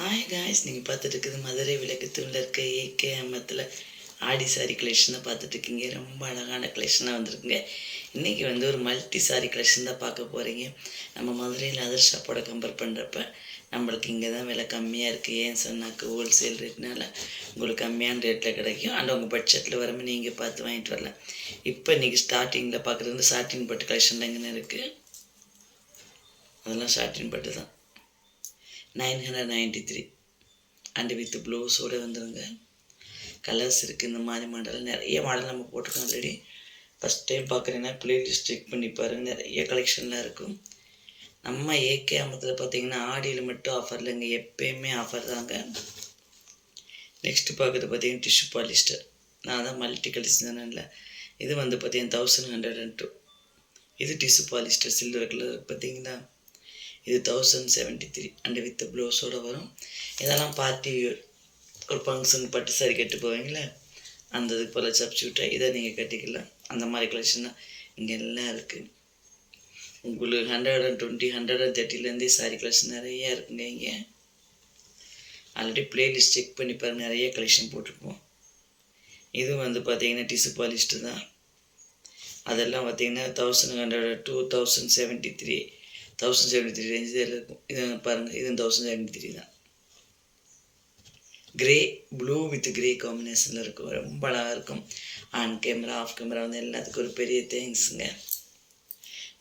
Hi guys நீங்கள் பார்த்துட்டு இருக்குது மதுரை விளக்கு தூணில் இருக்க ஏகே அம்மத்தில் ஆடி சாரி கலெக்ஷனை பார்த்துட்ருக்கீங்க பார்த்துட்டு இருக்கீங்க ரொம்ப அழகான கலெக்ஷனாக வந்திருக்குங்க. இன்றைக்கி வந்து ஒரு மல்டி சாரி கலெக்ஷன் தான் பார்க்க போகிறீங்க நம்ம மதுரையில் அதர் ஷாப்போட கம்பேர் பண்ணுறப்ப நம்மளுக்கு இங்கே தான் விலை கம்மியாக இருக்குது ஏன் சொன்னாக்கு ஹோல்சேல் ரேட்னால உங்களுக்கு கம்மியான ரேட்டில் கிடைக்கும். அண்ட் உங்கள் பட்ஜெட்டில் வரமே நீங்கள் பார்த்து வாங்கிட்டு வரலாம். இப்போ இன்றைக்கி ஸ்டார்டிங்கில் பார்க்குறது வந்து சாட்டின் பட்டு கலெக்ஷன் எங்கே இருக்குது அதெல்லாம் ஷார்டின் பட்டு தான். Nine hundred ninety three. And with ப்ளவுஸோடு வந்துடுங்க கலர்ஸ் இருக்குது இந்த மாதிரி மாடல். நிறைய மாடல் நம்ம போட்டிருக்கோம் ஆல்ரெடி ஃபஸ்ட் டைம் பார்க்குறீங்கன்னா ப்ளேலிஸ்ட் செக் பண்ணி பாருங்கள் நிறைய கலெக்ஷன்லாம் இருக்கும். நம்ம ஏகே அமத்தில் பார்த்தீங்கன்னா ஆடியில் மட்டும் ஆஃபர் இல்லைங்க எப்பயுமே ஆஃபர் தாங்க. நெக்ஸ்ட்டு பார்க்குறது பார்த்தீங்கன்னா டிஷ்யூ பாலிஸ்டர் நான் தான் மல்டி கலெக்ஷன் தானே இது வந்து பார்த்தீங்கன்னா தௌசண்ட் ஹண்ட்ரட் அண்ட் டூ இது டிஷ்யூ பாலிஸ்டர் சில்வர் கலர் பார்த்தீங்கன்னா இது thousand seventy three and with ப்ளவுஸோடு வரும். இதெல்லாம் பார்ட்டி ஒரு ஃபங்க்ஷன் பட்டு சாரி கட்டு போவீங்களே? அந்த இதுக்கு போல் சப்ஸ்டியூட்டாக இதை நீங்கள் கட்டிக்கலாம். அந்த மாதிரி கலெக்ஷன் தான் இங்கே எல்லாம் இருக்குது உங்களுக்கு hundred and twenty hundred and தேர்ட்டிலேருந்தே sari collection நிறைய இருக்குங்க இங்கே. ஆல்ரெடி பிளேலிஸ்ட் செக் பண்ணி பாருங்கள் நிறைய கலெக்ஷன் போட்டிருப்போம். இது வந்து பார்த்திங்கன்னா டிசு பாலிஸ்ட்டு தான். அதெல்லாம் பார்த்தீங்கன்னா thousand hundred two thousand seventy three thousand seventy three range இருக்கும் இது பாருங்கள் இது தௌசண்ட் செவன்டி த்ரீ தான். கிரே ப்ளூ வித் கிரே காம்பினேஷனில் இருக்கும். ரொம்ப அழகாக இருக்கும். ஆன் கேமரா ஆஃப் கேமரா வந்து எல்லாத்துக்கும் ஒரு பெரிய தேங்க்ஸுங்க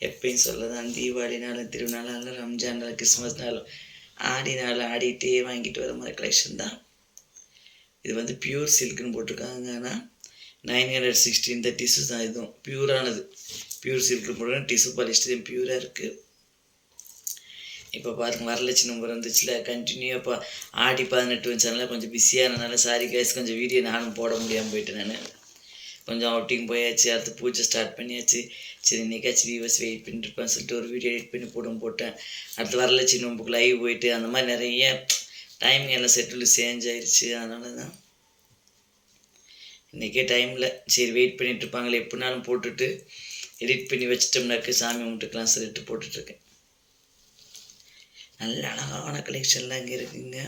எப்பயும் சொல்லதான் தீபாவளினாலும் திருநாளாலும் ரம்ஜானாலும் கிறிஸ்மஸ்னாலும் ஆடினாலும் ஆடிட்டே வாங்கிட்டு வர மாதிரி கலெக்ஷன் தான். இது வந்து பியூர் சில்க்குன்னு போட்டிருக்காங்க. ஆனால் நைன் ஹண்ட்ரட் சிக்ஸ்டி இந்த டிஷ்யூ தான். இதுவும் பியூரானது பியூர் சில்க்கு போட்டிருக்காங்க டிஷ்யூ பாலிஸ்டர் பியூராக இருக்குது இப்போ பாருங்க வரலட்சுமி நம்பர் வந்துச்சுல. கண்டினியூ இப்போ ஆடி பதினெட்டு வச்சனால கொஞ்சம் பிஸியானதுனால சாரி கேஸ் கொஞ்சம் வீடியோ நானும் போட முடியாமல் போயிட்டேன் நான். கொஞ்சம் அவுட்டிங் போயாச்சு அடுத்து பூஜை ஸ்டார்ட் பண்ணியாச்சு. சரி இன்னைக்காச்சும் வியூவர்ஸ் வெயிட் பண்ணிட்டுருப்பேன் சொல்லிட்டு ஒரு வீடியோ எடிட் பண்ணி போடும் போட்டேன். அடுத்து வரலட்சுமி நோம்புக்கு லைவ் போயிட்டு அந்த மாதிரி நிறைய டைமிங் எல்லாம் செட்டில் சேஞ்ச் ஆயிடுச்சு அதனால தான் இன்றைக்கே டைமில் சரி வெயிட் பண்ணிட்டு இருப்பாங்களே எப்படினாலும் போட்டுட்டு எடிட் பண்ணி வச்சிட்டோம்னாக்க சாமி கும்பிட்டுக்கலாம் சொல்லிட்டு போட்டுட்ருக்கேன் நல்ல அழகான கலெக்ஷன்லாம் இங்கே இருக்குங்க.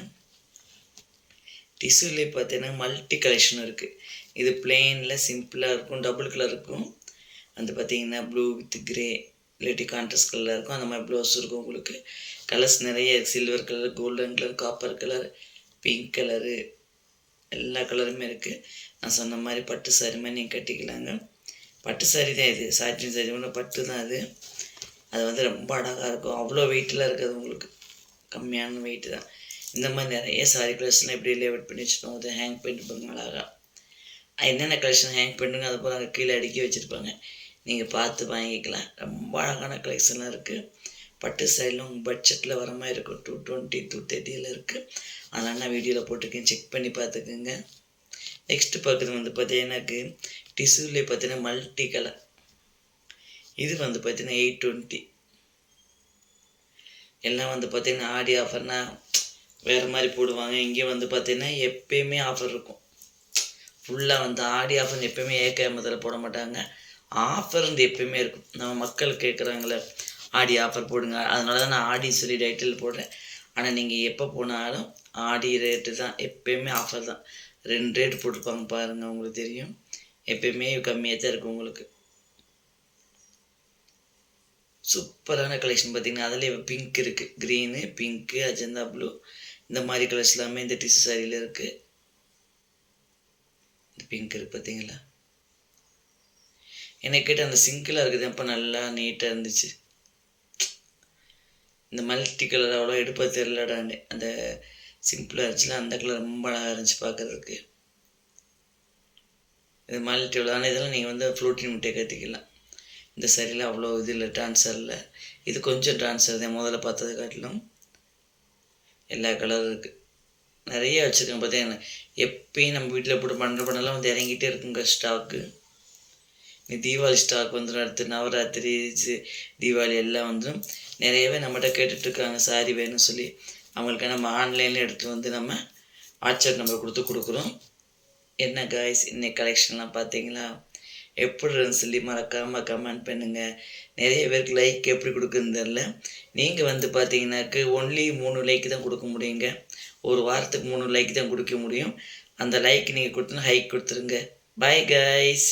டிஷ்யூலே பார்த்தீங்கன்னா மல்டி கலெக்ஷன் இருக்குது இது பிளெயினில் சிம்பிளாக இருக்கும் டபுள் கலர் இருக்கும். வந்து பார்த்தீங்கன்னா ப்ளூ வித் கிரே இல்லாட்டி கான்ட்ராஸ்ட் கலரில் இருக்கும். அந்த மாதிரி ப்ளவுஸ் இருக்கும் உங்களுக்கு. கலர்ஸ் நிறைய இருக்குது silver colour golden colour copper colour pink colour எல்லா கலருமே இருக்குது நான் சொன்ன மாதிரி பட்டு சாரி மாதிரி நீங்கள் கட்டிக்கலாங்க. பட்டு சாரி தான் இது. சாட்டின் சாரி ஒன்று பட்டு தான் அது. அது வந்து ரொம்ப அழகாக இருக்கும். அவ்வளோ வெயிட்டில் இருக்குது உங்களுக்கு. கம்மியான வெயிட்டு தான். இந்த மாதிரி நிறைய சாரி கலெக்ஷன்லாம் எப்படி லேவட் பண்ணி வச்சுருப்பாங்க அதை ஹேங் பண்ணிருப்பாங்க அழகாக என்னென்ன கலெக்ஷன் ஹேங் பண்ணுங்க அது போல் அங்கே கீழே அடுக்கி வச்சுருப்பாங்க. நீங்கள் பார்த்து வாங்கிக்கலாம். ரொம்ப அழகான கலெக்ஷன்லாம் இருக்குது பட்டு சைடில் உங்கள் பட்ஜெட்டில் வர மாதிரி இருக்கும். டூ டுவெண்ட்டி டூ தேர்ட்டியில் இருக்குது அதனால் நான் வீடியோவில் போட்டிருக்கேன். செக் பண்ணி பார்த்துக்குங்க. நெக்ஸ்ட்டு பார்க்குறது வந்து பார்த்தீங்கன்னாக்கு டிஷ்யூலே பார்த்தீங்கன்னா மல்டி கலர் இது வந்து பார்த்தீங்கன்னா எயிட் டுவெண்ட்டி எல்லாம் வந்து பார்த்திங்கன்னா ஆடி ஆஃபர்னால் வேறு மாதிரி போடுவாங்க. இங்கே வந்து பார்த்தீங்கன்னா எப்பயுமே ஆஃபர் இருக்கும். ஃபுல்லாக வந்து ஆடி ஆஃபர் எப்பயுமே ஏகாமத்தில் போட மாட்டாங்க. ஆஃபர் வந்து எப்பயுமே இருக்கும். நம்ம மக்கள் கேட்குறாங்களே ஆடி ஆஃபர் போடுங்க. அதனால தான் நான் ஆடி சொல்லி டைட்டில் போடுறேன். ஆனால் நீங்கள் எப்போ போனாலும் ஆடி ரேட்டு தான். எப்பயுமே ஆஃபர் தான். ரெண்டு ரேட் போட்டிருப்பாங்க பாருங்கள் உங்களுக்கு தெரியும். எப்பயுமே கம்மியாக தான் இருக்கும் உங்களுக்கு. சூப்பரான கலெக்ஷன் பார்த்தீங்கன்னா அதில் பிங்க் இருக்குது க்ரீனு பிங்க்கு அஜந்தா ப்ளூ இந்த மாதிரி கலர்ஸ் எல்லாமே இந்த டிசி சாரியில் இருக்குது இந்த பிங்க் இருக்குது பார்த்தீங்களா என்னை கேட்ட அந்த சிங்கிளாக இருக்குது அப்போ நல்லா நீட்டாக இருந்துச்சு. இந்த மல்டி கலர் அவ்வளோ எடுப்ப தெரிலடான்னு அந்த சிம்பிளாக இருந்துச்சுல அந்த கலர் ரொம்ப அழகாக இருந்துச்சு பார்க்குறதுக்கு இது மல்டி ஆனால் இதெல்லாம் நீங்கள் வந்து ஃப்ளூட்டின் முட்டையை கற்றுக்கலாம் இந்த சரியில் அவ்வளோ இது இல்லை டான்ஸர் இல்லை. இது கொஞ்சம் ட்ரான்ஸ்ஃபர் தான் முதல்ல பார்த்ததை காட்டிலும். எல்லா கலரும் இருக்குது நிறைய வச்சுருக்கேன் பார்த்தீங்கன்னா எப்பயும் நம்ம வீட்டில் போட்டு பண்ணுற பண்ணலாம் வந்து இறங்கிட்டே இருக்குங்க ஸ்டாக்கு நீ தீபாவளி ஸ்டாக் வந்துடும் அடுத்து நவராத்திரி தீபாவளி எல்லாம் வந்துடும் நிறையவே நம்மகிட்ட கேட்டுட்ருக்காங்க சாரி வேணும்னு சொல்லி. அவங்களுக்கு நம்ம ஆன்லைனில் எடுத்து வந்து நம்ம வாட்ஸ்அப் நம்பர் கொடுத்து கொடுக்குறோம். என்ன காய்ஸ் இன்னைக்கு கலெக்ஷன்லாம் பார்த்தீங்களா? எப்படி இருந்துன்னு சொல்லி மறக்காமல் கமெண்ட் பண்ணுங்கள் நிறைய பேருக்கு லைக் எப்படி கொடுக்குறதுன்னு தெரில நீங்கள் வந்து பார்த்தீங்கன்னாக்கு ஒன்லி மூணு லைக் தான் கொடுக்க முடியுங்க. ஒரு வாரத்துக்கு மூணு லைக் தான் கொடுக்க முடியும். அந்த லைக் நீங்கள் கொடுத்தோன்னா ஹைக் கொடுத்துருங்க. Bye guys